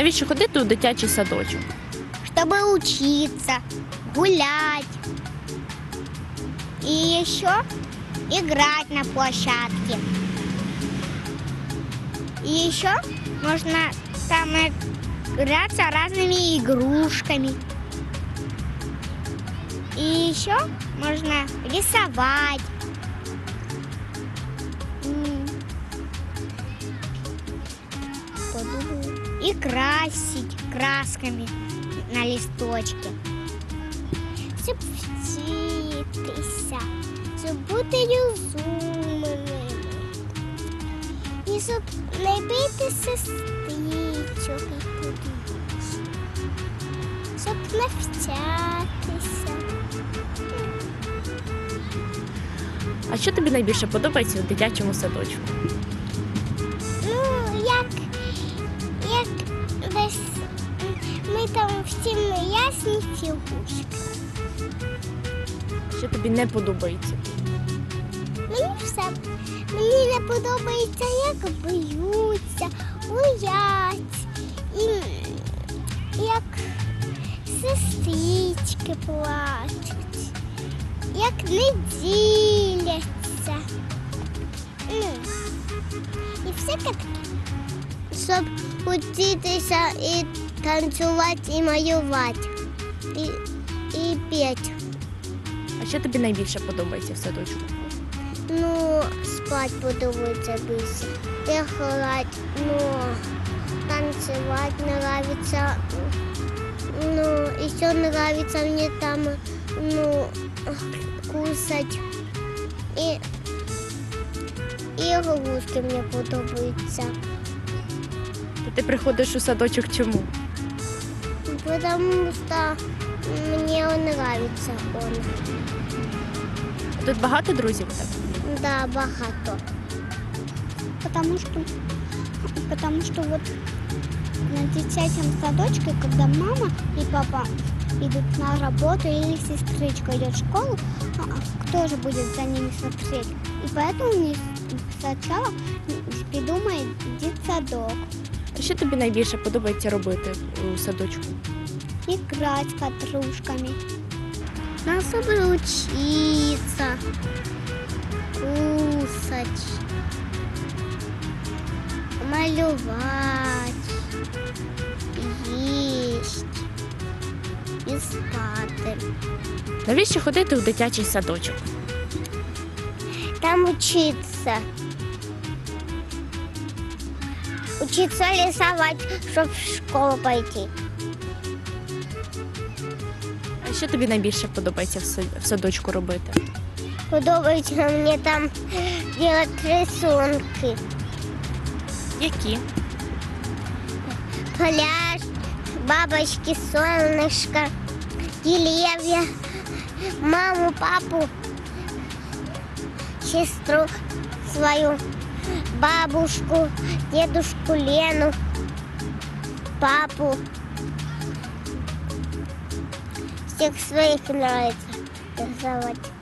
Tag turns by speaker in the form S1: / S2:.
S1: Навіщо ходити у дитячий садочок?
S2: чтобы учиться, гулять. И еще играть на площадке. И еще можно там играться разными игрушками. И еще можно рисовать. Подумаю. И красить красками на листочки. Щоб вчитися, бути розумними. І щоб не бити сестричок і подруг. Щоб навчатися.
S1: А що тобі найбільше подобається у дитячому садочку?
S2: Там всі ясні фігушки.
S1: Що тобі не подобається?
S2: Мені все. Мені не подобається, як б'ються, боять. І як сестрички плачуть, як не діляться. Ну, і все таке. Щоб вчитися і танцювати, і малювати, і, і п'ять.
S1: А що тобі найбільше подобається в садочку?
S2: Ну, спать подобається більше. Я грати, ну, танцевать нравится. Ну, еще нравится мне там, ну, кусать. И, и игрушки мне подобаються.
S1: Ти приходиш у садочок чому?
S2: Потому что мне он нравится он.
S1: Тут багато друзів у тебе?
S2: Да, багато. Потому что, потому что вот на детячем садочке, когда мама и папа идут на работу или сестричка идет в школу, а, а кто же будет за ними смотреть? И поэтому мне сначала придумает детсадок.
S1: А що тобі найбільше подобається робити у садочку?
S2: Играть с подружками. С собой учиться, кусать, малювать, есть и спати.
S1: Навіщо ходити у дитячий садочок?
S2: Там учиться. Учиться рисовать, чтобы в школу пойти.
S1: А що тобі найбільше подобається в сад- в садочку робити?
S2: Подобається мені там делать рисунки.
S1: Які?
S2: Пляж, бабочки, солнышко, деревья, маму, папу, сестру свою, бабушку, дедушку Лену, папу. Всех своих нравится рисовать.